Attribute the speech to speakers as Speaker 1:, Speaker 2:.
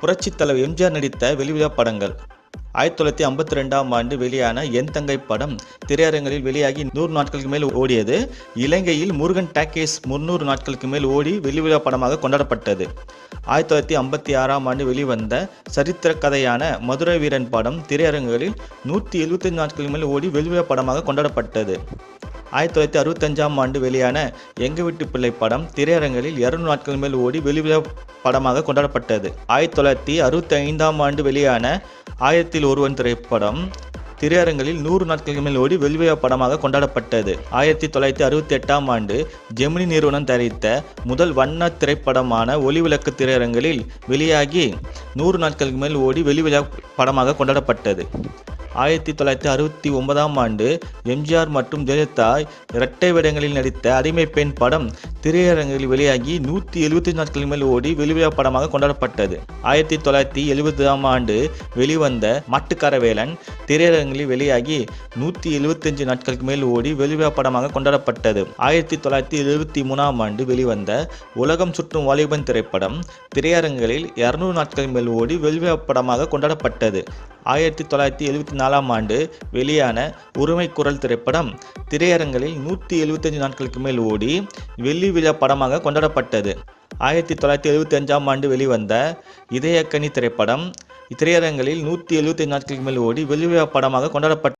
Speaker 1: புரட்சித் தலைவர் எம்ஜிஆர் நடித்த வெளிவிழா படங்கள். ஆயிரத்தி தொள்ளாயிரத்தி ஐம்பத்தி ரெண்டாம் ஆண்டு வெளியான என் தங்கை படம் திரையரங்களில் வெளியாகி நூறு நாட்களுக்கு மேல் ஓடியது. இலங்கையில் முருகன் டாக்கேஸ் முன்னூறு நாட்களுக்கு மேல் ஓடி வெளிவிழா படமாக கொண்டாடப்பட்டது. ஆயிரத்தி தொள்ளாயிரத்தி ஐம்பத்தி ஆறாம் ஆண்டு வெளிவந்த சரித்திர கதையான மதுரை வீரன் படம் திரையரங்குகளில் நூற்றி எழுபத்தஞ்சு நாட்களுக்கு மேல் ஓடி வெளிவிழா படமாக கொண்டாடப்பட்டது. ஆயிரத்தி தொள்ளாயிரத்தி அறுபத்தஞ்சாம் ஆண்டு வெளியான எங்கள் வீட்டு பிள்ளை படம் திரையரங்கில் இருநூறு நாட்கள் மேல் ஓடி வெளிவிழா படமாக கொண்டாடப்பட்டது. ஆயிரத்தி தொள்ளாயிரத்தி அறுபத்தி ஐந்தாம் ஆண்டு வெளியான ஆயிரத்தில் ஒருவன் திரைப்படம் திரையரங்களில் நூறு நாட்களுக்கு மேல் ஓடி வெளிவிழா படமாக கொண்டாடப்பட்டது. ஆயிரத்தி தொள்ளாயிரத்தி அறுபத்தி எட்டாம் ஆண்டு ஜெமினி நிறுவனம் தயாரித்த முதல் வண்ண திரைப்படமான ஒளிவிளக்கு திரையரங்களில் வெளியாகி நூறு நாட்களுக்கு மேல் ஓடி வெளிவிழா படமாக கொண்டாடப்பட்டது. ஆயிரத்தி தொள்ளாயிரத்தி அறுபத்தி ஒன்பதாம் ஆண்டு எம்ஜிஆர் மற்றும் ஜெயலலிதா இரட்டை வேடங்களில் நடித்த அடிமை பெண் படம் திரையரங்கில் வெளியாகி நூற்றி எழுபத்தி நாட்கள் மேல் ஓடி வெளிவிழா படமாக கொண்டாடப்பட்டது. ஆயிரத்தி தொள்ளாயிரத்தி எழுபதாம் ஆண்டு வெளிவந்த மாட்டுக்காரவேலன் திரையரங்கில் வெளியாகி நூற்றி எழுபத்தஞ்சு நாட்களுக்கு மேல் ஓடி வெளிவிழா படமாக கொண்டாடப்பட்டது. ஆயிரத்தி தொள்ளாயிரத்தி எழுபத்தி மூணாம் ஆண்டு வெளிவந்த உலகம் சுற்றும் வாலிபன் திரைப்படம் திரையரங்குகளில் இரநூறு நாட்கள் மேல் ஓடி வெளிவிழா படமாக கொண்டாடப்பட்டது. ஆயிரத்தி தொள்ளாயிரத்தி எழுபத்தி நாலாம் ஆண்டு வெளியான உரிமை குரல் திரைப்படம் திரையரங்களில் நூற்றி எழுபத்தஞ்சு நாட்களுக்கு மேல் ஓடி வெள்ளி விழா படமாக கொண்டாடப்பட்டது. ஆயிரத்தி தொள்ளாயிரத்தி எழுபத்தி அஞ்சாம் ஆண்டு வெளிவந்த இதயக்கனி திரைப்படம் திரையரங்களில் நூற்றி எழுபத்தஞ்சு நாட்களுக்கு மேல் ஓடி வெள்ளி விழா படமாக கொண்டாடப்பட்டது.